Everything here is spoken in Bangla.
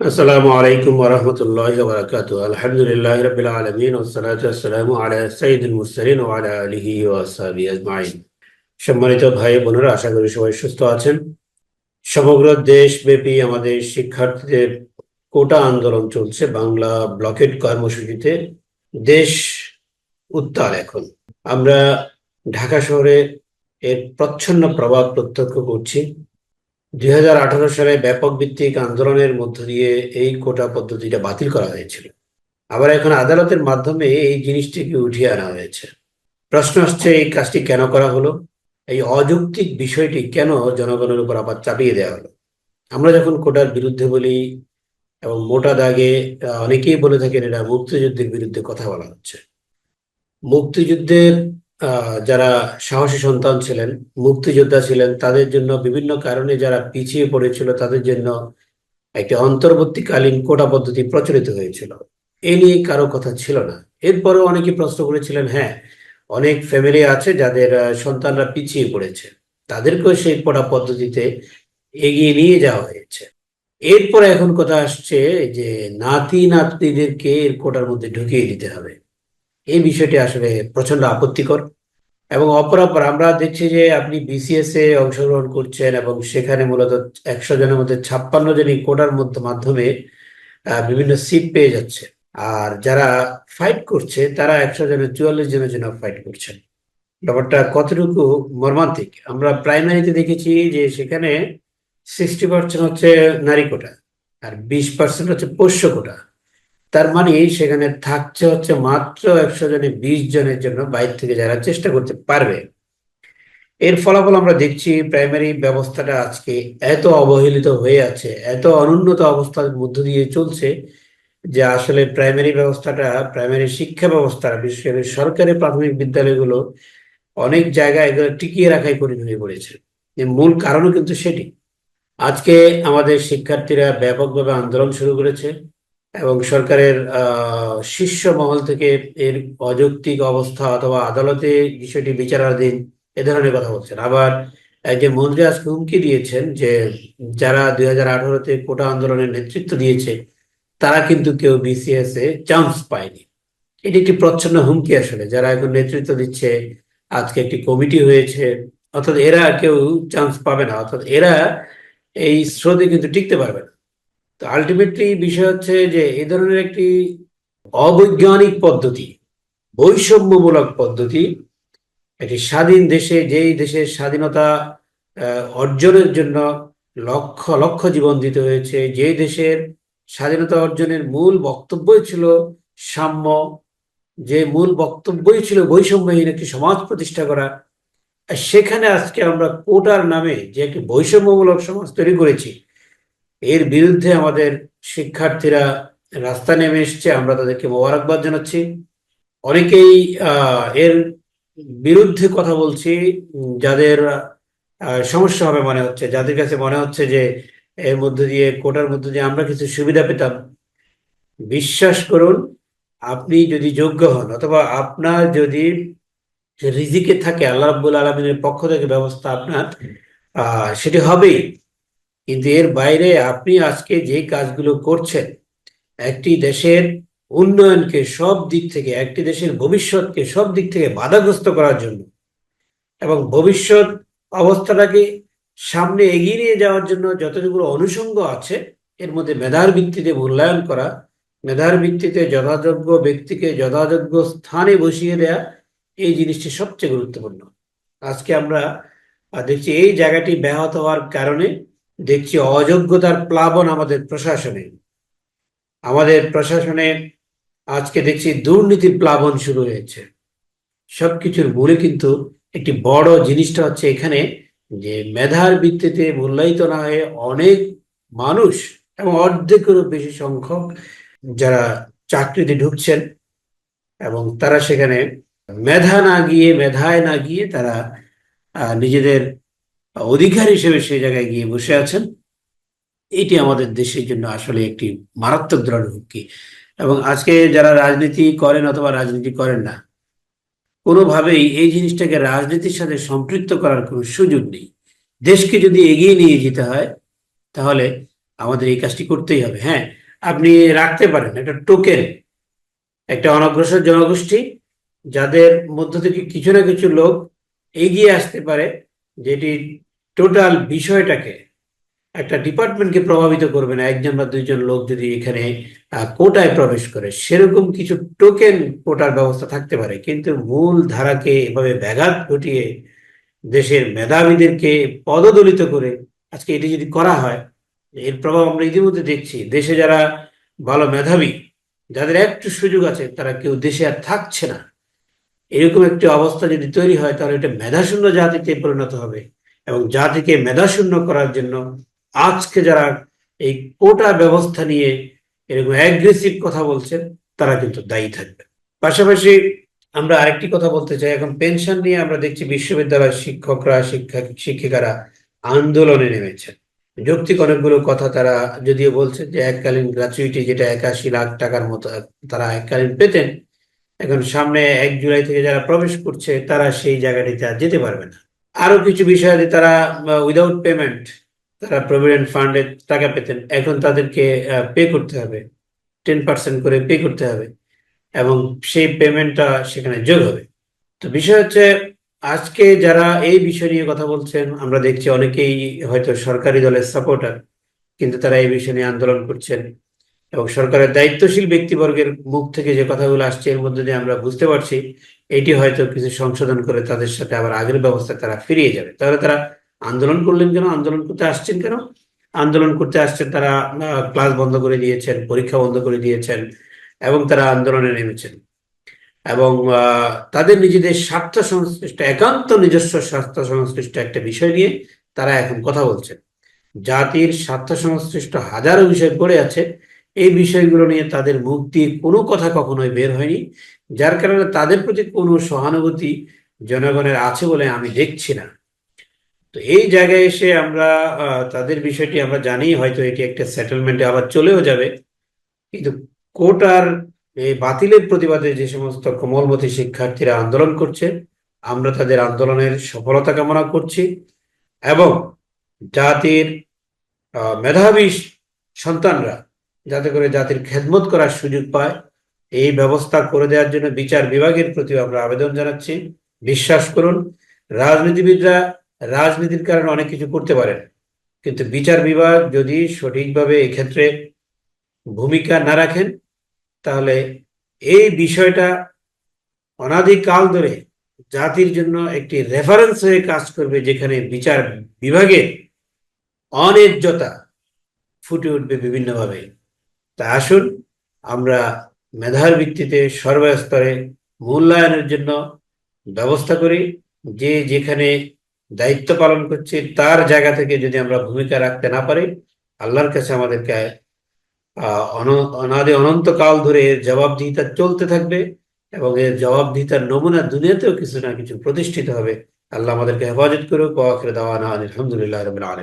আসসালামু আলাইকুম ওরহমতুল্লাহ বরকাত আলহামদুলিল্লাহ রবিল আলমিন ওসালাতাম আলা সঈদুল মুসলিন ও আলা আলহি ওয়াসাবি আজমাইন। সম্মানিত ভাই বোনেরা, আশা করি সবাই সুস্থ আছেন। সমগ্র দেশব্যাপী আমাদের শিক্ষার্থীদের কোটা আন্দোলন চলছে। বাংলা ব্লকেট কর্মসূচিতে দেশ উত্তাল এখন। আমরা ঢাকা শহরে এর প্রচ্ছন্ন প্রভাব প্রত্যক্ষ করছি। দুই সালে ব্যাপক ভিত্তিক আন্দোলনের মধ্য দিয়ে এই কোটা পদ্ধতিটা বাতিল করা হয়েছিল। আবার এখন আদালতের মাধ্যমে এই জিনিসটিকে উঠিয়ে আনা হয়েছে। প্রশ্ন আসছে, এই কাজটি কেন করা হলো? এই অযৌক্তিক বিষয়টি কেন জনগণের উপর আবার চাপিয়ে দেওয়া হলো? আমরা যখন কোটার বিরুদ্ধে বলি এবং মোটা দাগে অনেকেই বলে থাকেন, এটা মুক্তিযুদ্ধের বিরুদ্ধে কথা বলা হচ্ছে। মুক্তিযুদ্ধের যারা সাহসী সন্তান ছিলেন, মুক্তিযোদ্ধা ছিলেন, তাদের জন্য বিভিন্ন কারণে যারা পিছিয়ে পড়েছিল, তাদের জন্য একটি অন্তর্বর্তীকালীন কোটা পদ্ধতি প্রচলিত হয়েছিল। এ নিয়ে কারও কথা ছিল না। এরপরেও অনেকে প্রশ্ন করেছিলেন হ্যাঁ অনেক ফ্যামিলি আছে যাদের সন্তানরা পিছিয়ে পড়েছে। তাদেরকেও সেই কোটা পদ্ধতিতে এগিয়ে নিয়ে যাওয়া হয়েছে। এরপরে এখন কথা আসছে যে নাতি নাতনিদেরকে এর কোটার মধ্যে ঢুকিয়ে দিতে হবে। এই বিষয়টি আসলে প্রচণ্ড আপত্তিকর এবং অপরাপর। আমরা দেখছি যে আপনি বিসিএস এ অংশগ্রহণ করছেন এবং সেখানে মূলত একশো জনের মধ্যে ছাপ্পান্ন জনই কোটার মধ্যে মাধ্যমে বিভিন্ন সিট পেয়ে যাচ্ছে। আর যারা ফাইট করছে, তারা একশো জনের, চুয়াল্লিশ জনের জন্য ফাইট করছেন। ব্যাপারটা কতটুকু মর্মান্তিক? আমরা প্রাইমারিতে দেখেছি যে সেখানে সিক্সটি পার্সেন্ট হচ্ছে নারী কোটা আর বিশ পার্সেন্ট হচ্ছে পোষ্য কোটা। তার মানে সেখানে থাকছে হচ্ছে মাত্র একশো জনে, বিশ জনের জন্য বাইরে থেকে যারা চেষ্টা করতে পারবে। এর ফলাফল আমরা দেখছি প্রাইমারি ব্যবস্থাটা আজকে এত অবহেলিত হয়ে আছে, এত অনুন্নত অবস্থার মধ্য দিয়ে চলছে যে আসলে প্রাইমারি ব্যবস্থাটা প্রাইমারি শিক্ষা ব্যবস্থা বিশেষ করে সরকারি প্রাথমিক বিদ্যালয়গুলো অনেক জায়গায় এগুলো টিকিয়ে রাখাই কঠিন হয়ে পড়েছে। মূল কারণও কিন্তু সেটি। আজকে আমাদের শিক্ষার্থীরা ব্যাপকভাবে আন্দোলন শুরু করেছে। এবং সরকারের শীর্ষ মহল থেকে এর অযৌক্তিক অবস্থা অথবা আদালতে বিষয়টি বিচারাধীন এ ধরনের কথা বলছেন। আবার যে মন্ত্রী আজকে হুমকি দিয়েছেন যে যারা দুই হাজার আঠারোতে কোটা আন্দোলনের নেতৃত্ব দিয়েছে, তারা কিন্তু কেউ বিসিএস এ চান্স পায়নি। এটি একটি প্রচ্ছন্ন হুমকি আসলে। যারা এখন নেতৃত্ব দিচ্ছে, আজকে একটি কমিটি হয়েছে, অর্থাৎ এরা কেউ চান্স পাবে না। অর্থাৎ এরা এই স্রোতে কিন্তু টিকতে পারবে না। আলটিমেটলি বিষয় হচ্ছে যে এই ধরনের একটি অবৈজ্ঞানিক পদ্ধতি, বৈষম্যমূলক পদ্ধতি, একটি স্বাধীন দেশে, যেই দেশের স্বাধীনতা অর্জনের জন্য লক্ষ লক্ষ জীবন দিতে হয়েছে যে দেশের স্বাধীনতা অর্জনের মূল বক্তব্যই ছিল সাম্য, যে মূল বক্তব্যই ছিল বৈষম্যহীন একটি সমাজ প্রতিষ্ঠা করা সেখানে আজকে আমরা কোটার নামে যে একটি বৈষম্যমূলক সমাজ তৈরি করেছি এর বিরুদ্ধে আমাদের শিক্ষার্থীরা রাস্তা নেমে এসছে, আমরা তাদেরকে মোবারকবাদ জানাচ্ছি। অনেকেই এর বিরুদ্ধে কথা বলছি যাদের সমস্যা হবে মনে হচ্ছে, যাদের কাছে মনে হচ্ছে যে এর মধ্যে দিয়ে, কোটার মধ্যে দিয়ে আমরা কিছু সুবিধা পেতাম। বিশ্বাস করুন, আপনি যদি যোগ্য হন, অথবা আপনার যদি রিজিকে থাকে, আল্লাহ আলমিনের পক্ষ থেকে ব্যবস্থা আপনার সেটি হবেই। কিন্তু এর বাইরে আপনি আজকে যে কাজগুলো করছেন, একটি দেশের উন্নয়নকে সব দিক থেকে, একটি দেশের ভবিষ্যৎকে সব দিক থেকে বাধাগ্রস্ত করার জন্য এবং ভবিষ্যৎ অবস্থাটাকে সামনে এগিয়ে নিয়ে যাওয়ার জন্য যতগুলো অনুষঙ্গ আছে, এর মধ্যে মেধার ভিত্তিতে মূল্যায়ন করা, মেধার ভিত্তিতে যথাযোগ্য ব্যক্তিকে যথাযোগ্য স্থানে বসিয়ে দেয়া, এই জিনিসটি সবচেয়ে গুরুত্বপূর্ণ। আজকে আমরা দেখছি এই জায়গাটি ব্যাহত হওয়ার কারণে দেখছি অযোগ্যতার প্লাবন আমাদের প্রশাসনে। আমাদের প্রশাসনে আজকে দেখছি দুর্নীতির প্লাবন শুরু হয়েছে। সবকিছুর মূলে কিন্তু একটি বড় জিনিসটা হচ্ছে এখানে যে মেধার ভিত্তিতে মূল্যায়িত না হয়ে অনেক মানুষ এবং অর্ধেকেরও বেশি সংখ্যক যারা চাকরিতে ঢুকছেন এবং তারা সেখানে মেধা না গিয়ে, মেধায় না গিয়ে তারা নিজেদের অধিকার হিসেবে সেই জায়গায় গিয়ে বসে আছেন। এটি আমাদের দেশের জন্য আসলে একটি মারাত্মক ধরনের হুমকি এবং আজকে যারা রাজনীতি করেন অথবা রাজনীতি করেন না, কোনোভাবেই এই জিনিসটাকে রাজনীতির সাথে সম্পৃক্ত করার কোনো সুযোগ নেই। দেশকে যদি এগিয়ে নিয়ে যেতে হয়, তাহলে আমাদের এই কাজটি করতেই হবে। হ্যাঁ আপনি রাখতে পারেন একটা টোকেন, একটা অনগ্রসর জনগোষ্ঠী, যাদের মধ্য থেকে কিছু না কিছু লোক এগিয়ে আসতে পারে, যেটি টোটাল বিষয়টাকে একটা ডিপার্টমেন্টকে প্রভাবিত করবে না, একজন বা দুইজন লোক যদি এখানে কোটায় প্রবেশ করে, সেরকম কিছু টোকেন কোটার ব্যবস্থা থাকতে পারে। কিন্তু মূল ধারাকে এভাবে ব্যাঘাত ঘটিয়ে দেশের মেধাবীদেরকে পদদলিত করে আজকে এটি যদি করা হয়, এর প্রভাব আমরা ইতিমধ্যে দেখছি। দেশে যারা ভালো মেধাবী, যাদের একটু সুযোগ আছে, তারা কেউ দেশে আর থাকছে না। এরকম একটি অবস্থা যদি তৈরি হয়, তাহলে এটা মেধাশূন্য জাতিতে পরিণত হবে। এবং জাতিকে মেধাশূন্য করার জন্য আজকে যারা এই কোটা ব্যবস্থা নিয়ে এরকম অ্যাগ্রেসিভ কথা বলছেন, তারা কিন্তু দায়ী থাকবে। পাশাপাশি আমরা আরেকটি কথা বলতে চাই। এখন পেনশন নিয়ে আমরা দেখছি বিশ্ববিদ্যালয়ের শিক্ষকরা, শিক্ষা, শিক্ষিকারা আন্দোলনে নেমেছেন। যৌক্তিক অনেকগুলো কথা তারা যদিও বলছেন যে এককালীন গ্রাচুইটি যেটা একাশি লাখ টাকার মতো তারা এককালীন পেতেন, এখন সামনে এক জুলাই থেকে যারা প্রবেশ করছে, তারা সেই জায়গাটিতে আর যেতে পারবে না। আরও কিছু বিষয়ে তারা উইদাউট পেমেন্ট তারা প্রভিডেন্ট ফান্ডে টাকা পেতেন। এখন তাদেরকে পে করতে হবে। টেন পার্সেন্ট করে পে করতে হবে। এবং সেই পেমেন্টটা সেখানে যোগ হবে। তো বিষয় হচ্ছে, আজকে যারা এই বিষয় নিয়ে কথা বলছেন, আমরা দেখছি অনেকেই হয়তো সরকারি দলের সাপোর্টার কিন্তু তারা এই বিষয় নিয়ে আন্দোলন করছেন। এবং সরকারের দায়িত্বশীল ব্যক্তিবর্গের মুখ থেকে যে কথাগুলো আসছে, এর মধ্যে দিয়ে আমরা বুঝতে পারছি এটি হয়তো কিছু সংশোধন করে তাদের সাথে আবার আগের ব্যবস্থা তারা ফিরিয়ে যাবে। তাহলে তারা আন্দোলন করলেন কেন? আন্দোলন করতে আসছেন কেন? আন্দোলন করতে আসছেন তারা ক্লাস বন্ধ করে দিয়েছেন, পরীক্ষা বন্ধ করে দিয়েছেন এবং তারা আন্দোলনে নেমেছেন। এবং তাদের নিজেদের স্বার্থ সংশ্লিষ্ট, একান্ত নিজস্ব স্বার্থ সংশ্লিষ্ট একটা বিষয় নিয়ে তারা এখন কথা বলছেন। জাতির স্বার্থ সংশ্লিষ্ট হাজারো বিষয় পড়ে আছে। এই বিষয়গুলো নিয়ে তাদের মুখ দিয়ে কোনো কথা কখনোই বের হয়নি, যার কারণে তাদের প্রতি কোনো সহানুভূতি জনগণের আছে বলে আমি দেখছি না। তো এই জায়গায় এসে আমরা তাদের বিষয়টি আমরা জানি, হয়তো এটি একটা সেটেলমেন্টে আবার চলেও যাবে। কিন্তু কোটার এই বাতিলের প্রতিবাদে যে সমস্ত কোমলমতি শিক্ষার্থীরা আন্দোলন করছে, আমরা তাদের আন্দোলনের সফলতা কামনা করছি এবং জাতির মেধাবী সন্তানরা যাতে করে জাতির খেদমত করার সুযোগ পায়। এই ব্যবস্থা করে দেওয়ার জন্য বিচার বিভাগের প্রতি আমরা আবেদন জানাচ্ছি। বিশ্বাস করুন, রাজনীতিবিদরা রাজনীতির কারণে অনেক কিছু করতে পারেন। কিন্তু বিচার বিভাগ যদি সঠিকভাবে এক্ষেত্রে ভূমিকা না রাখেন, তাহলে এই বিষয়টা অনাদিকাল ধরে জাতির জন্য একটি রেফারেন্স হয়ে কাজ করবে, যেখানে বিচার বিভাগের অন্যায্যতা ফুটে উঠবে বিভিন্নভাবে। তা আসুন আমরা মেধার ভিত্তিতে সর্বস্তরে মূল্যায়নের জন্য ব্যবস্থা করি। যে যেখানে দায়িত্ব পালন করছে তার জায়গা থেকে যদি আমরা ভূমিকা রাখতে না পারি, আল্লাহর কাছে আমাদেরকে অনাদি অনন্তকাল ধরে এর জবাবদিহিতা চলতে থাকবে এবং এর জবাবদিহিতার নমুনা দুনিয়াতেও কিছু না কিছু প্রতিষ্ঠিত হবে। আল্লাহ আমাদেরকে হেফাজত করুক। আলহামদুলিল্লাহ রবিল আলম